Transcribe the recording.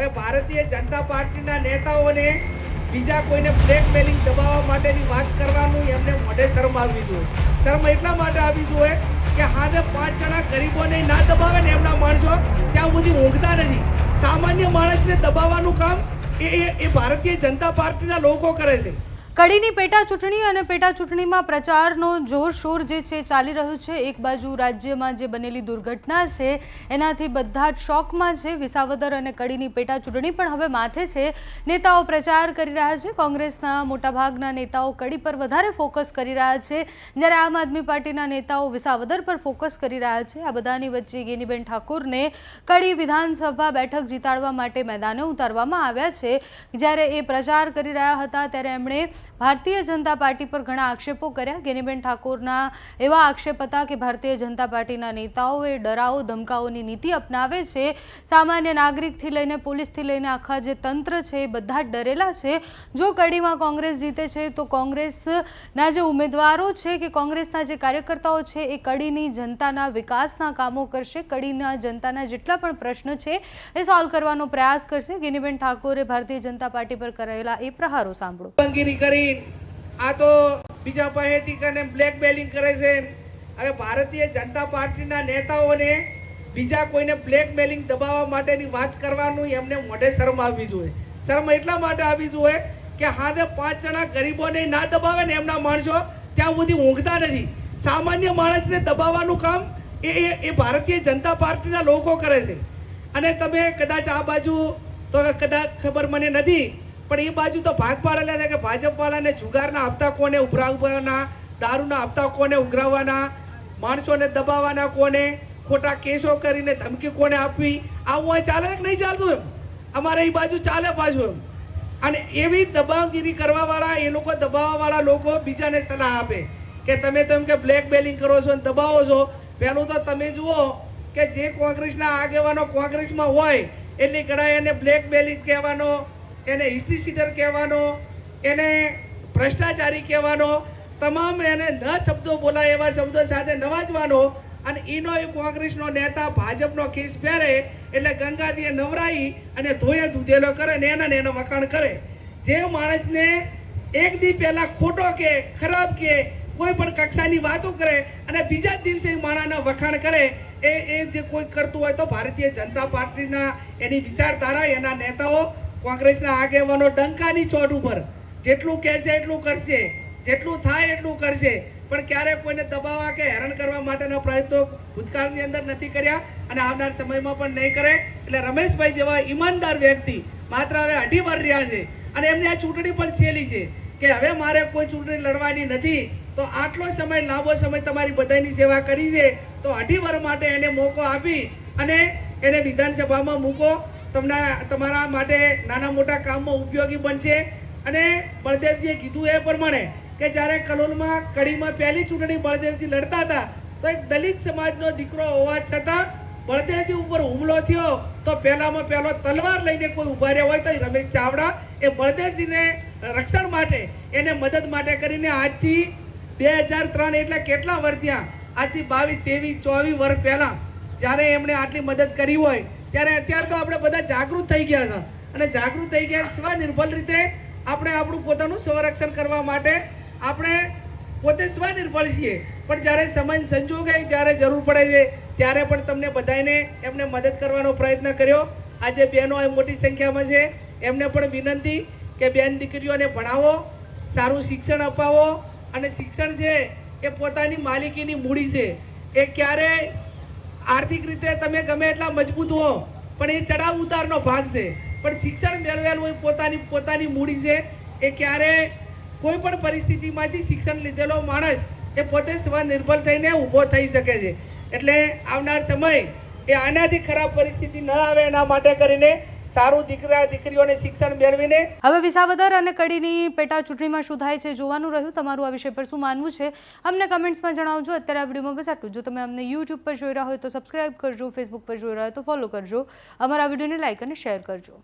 હવે ભારતીય જનતા પાર્ટીના નેતાઓને બીજા કોઈને બ્લેકમેલિંગ દબાવવા માટેની વાત કરવાનું એમને મોઢે શરમ આવવી જોઈએ. શરમ એટલા માટે આવવી જોઈએ કે હાથે પાંચ જણા ગરીબોને ના દબાવે ને એમના માણસો ત્યાં સુધી ઊંઘતા નથી. સામાન્ય માણસને દબાવવાનું કામ એ એ- ભારતીય જનતા પાર્ટીના લોકો કરે છે. કડીની પેટા ચૂંટણી અને પેટા ચૂંટણીમાં પ્રચારનો જોરશોર જે છે, ચાલી રહ્યો છે. એક બાજુ રાજ્યમાં જે બનેલી દુર્ઘટના છે, એનાથી બધા જ શોકમાં છે. વિસાવદર અને કડીની પેટા ચૂંટણી પણ હવે માથે છે. નેતાઓ પ્રચાર કરી રહ્યા છે. કોંગ્રેસના મોટાભાગના નેતાઓ કડી પર વધારે ફોકસ કરી રહ્યા છે. જ્યારે આમ આદમી પાર્ટીના નેતાઓ વિસાવદર પર ફોકસ કરી રહ્યા છે. આ બધાની વચ્ચે ગેનીબેન ઠાકુરને કડી વિધાનસભા બેઠક જીતાડવા માટે મેદાને ઉતારવામાં આવ્યા છે. જ્યારે એ પ્રચાર કરી રહ્યા હતા, ત્યારે એમણે ભારતીય જનતા પાર્ટી પર ઘણા આક્ષેપો કર્યા. ગેનીબેન ઠાકોરના એવા આક્ષેપ હતા કે ભારતીય જનતા પાર્ટીના નેતાઓએ ડરાવો, ધમકાઓની નીતિ અપનાવે છે. સામાન્ય નાગરિકથી લઈને પોલીસથી લઈને આખા જે તંત્ર છે એ બધા જ ડરેલા છે. જો કડીમાં કોંગ્રેસ જીતે છે, તો કોંગ્રેસના જે ઉમેદવારો છે કે કોંગ્રેસના જે કાર્યકર્તાઓ છે એ કડીની જનતાના વિકાસના કામો કરશે, કડીના જનતાના જેટલા પણ પ્રશ્નો છે એ સોલ્વ કરવાનો પ્રયાસ કરશે. ગેનીબેન ઠાકોરે ભારતીય જનતા પાર્ટી પર કરેલા એ પ્રહારો સાંભળો. કરી આ તો બીજા પાસેથી કને બ્લેકમેલિંગ કરે છે. હવે ભારતીય જનતા પાર્ટીના નેતાઓને બીજા કોઈને બ્લેકમેલિંગ દબાવવા માટેની વાત કરવાનું એમને મોઢે શરમ આવવી જોઈએ. શરમ એટલા માટે આવવી જોઈએ કે હાથે પાંચ જણા ગરીબોને ના દબાવે ને એમના માણસો ત્યાં સુધી ઊંઘતા નથી. સામાન્ય માણસને દબાવવાનું કામ એ- એ ભારતીય જનતા પાર્ટીના લોકો કરે છે. અને તમે કદાચ આ બાજુ તો કદાચ ખબર મને નથી પણ એ બાજુ તો ભાગ પાડેલા છે કે ભાજપવાળાને જુગારના હપ્તા કોને ઉભરાવવાના, દારૂના હપ્તા કોને ઉઘરાવવાના, માણસોને દબાવવાના કોને, ખોટા કેસો કરીને ધમકી કોને આપવી? આવું અહીં ચાલે કે નહીં ચાલતું એમ? અમારે એ બાજુ ચાલે પાછું એમ. અને એવી દબાવગીરી કરવાવાળા, એ લોકો દબાવવાવાળા લોકો બીજાને સલાહ આપે કે તમે તો એમ કે બ્લેક બેલિંગ કરો છો અને દબાવો છો. પહેલું તો તમે જુઓ કે જે કોંગ્રેસના આગેવાનો કોંગ્રેસમાં હોય એટલી ઘણા એને બ્લેક બેલિંગ કહેવાનો એને સીટર કહેવાનો, એને ભ્રષ્ટાચારી કહેવાનો, તમામ એને ન શબ્દો બોલાય એવા શબ્દો સાથે નવાજવાનો અને એનો એ કોંગ્રેસનો નેતા ભાજપનો કેસ પહેરે એટલે ગંગાદીએ નવરાઈ અને ધોયે ધૂધેલો કરે ને એના ને એનો વખાણ કરે. જે માણસને એક દી પહેલા ખોટો કે, ખરાબ કે, કોઈ પણ કક્ષાની વાતો કરે અને બીજા જ દિવસે માણાના વખાણ કરે, એ એ જે કોઈ કરતું હોય તો ભારતીય જનતા પાર્ટીના એની વિચારધારા, એના નેતાઓ કોંગ્રેસના આગેવાનો ડંકાની ચોટ ઉપર. જેટલું કહેશે એટલું કરશે. જેટલું થાય એટલું કરશે. પણ ક્યારેય કોઈને દબાવવા કે હેરાન કરવા માટેના પ્રયત્નો ભૂતકાળની અંદર નથી કર્યા અને આવનાર સમયમાં પણ નહીં કરે. એટલે રમેશભાઈ જેવા ઈમાનદાર વ્યક્તિ માત્ર હવે અઢી વાર રહ્યા છે અને એમની આ ચૂંટણી પણ છેલી છે કે હવે મારે કોઈ ચૂંટણી લડવાની નથી. તો આટલો સમય, લાંબો સમય તમારી બધાની સેવા કરી છે. તો અઢી વાર માટે એને મોકો આપી અને એને વિધાનસભામાં મૂકો. તમને તમારા માટે નાના મોટા કામમાં ઉપયોગી બનશે. અને બળદેવજીએ કીધું એ પ્રમાણે કે જ્યારે કલોલમાં કડીમાં પહેલી ચૂંટણી બળદેવજી લડતા હતા, તો એક દલિત સમાજનો દીકરો હોવા છતાં બળદેવજી ઉપર હુમલો થયો. તો પહેલામાં પહેલો તલવાર લઈને કોઈ ઊભા રહ્યા હોય તો રમેશ ચાવડા એ બળદેવજીને રક્ષણ માટે એને મદદ માટે કરીને આજથી બે હજાર ત્રણ એટલે કેટલા વર્ષ ત્યાં આજથી બાવીસ, ત્રેવીસ, ચોવીસ વર્ષ પહેલાં જ્યારે એમણે આટલી મદદ કરી હોય ત્યારે અત્યારે તો આપણે બધા જાગૃત થઈ ગયા છે. અને જાગૃત થઈ ગયા સ્વનિર્ભર રીતે આપણે આપણું પોતાનું સંરક્ષણ કરવા માટે આપણે પોતે સ્વનિર્ભર છીએ. પણ જ્યારે સમય સંજોગે જ્યારે જરૂર પડે છે, ત્યારે પણ તમને બધાને એમને મદદ કરવાનો પ્રયત્ન કર્યો. આજે બહેનો મોટી સંખ્યામાં છે. એમને પણ વિનંતી કે બેન દીકરીઓને ભણાવો, સારું શિક્ષણ અપાવો. અને શિક્ષણ છે એ પોતાની માલિકીની મૂડી છે. એ ક્યારે આર્થિક રીતે તમે ગમે એટલા મજબૂત હો, પણ એ ચડાવ ઉતારનો ભાગ છે. પણ શિક્ષણ મેળવેલું એ પોતાની પોતાની મૂડી છે. એ ક્યારે કોઈ પણ પરિસ્થિતિમાંથી શિક્ષણ લીધેલો માણસ એ પોતે સ્વનિર્ભર થઈને ઊભો થઈ શકે છે. એટલે આવનાર સમય એ આનાથી ખરાબ પરિસ્થિતિ ન આવે એના માટે કરીને સારું દીકરા દીકરીઓને શિક્ષણ મેળવીને હવે વિસાવદર અને કડીની પેટા ચૂંટણીમાં શું થાય છે જોવાનું રહ્યું તમારું આ વિષય પર શું માનવું છે અમને કમેન્ટ્સમાં જણાવજો. અત્યારે આ વિડીયોમાં બસ આટલું જો તમે અમને યુટ્યુબ પર જોઈ રહ્યા હોય તો સબસ્ક્રાઇબ કરજો, ફેસબુક પર જોઈ રહ્યા હોય તો ફોલો કરજો. અમારા વિડીયોને લાઇક અને શેર કરજો.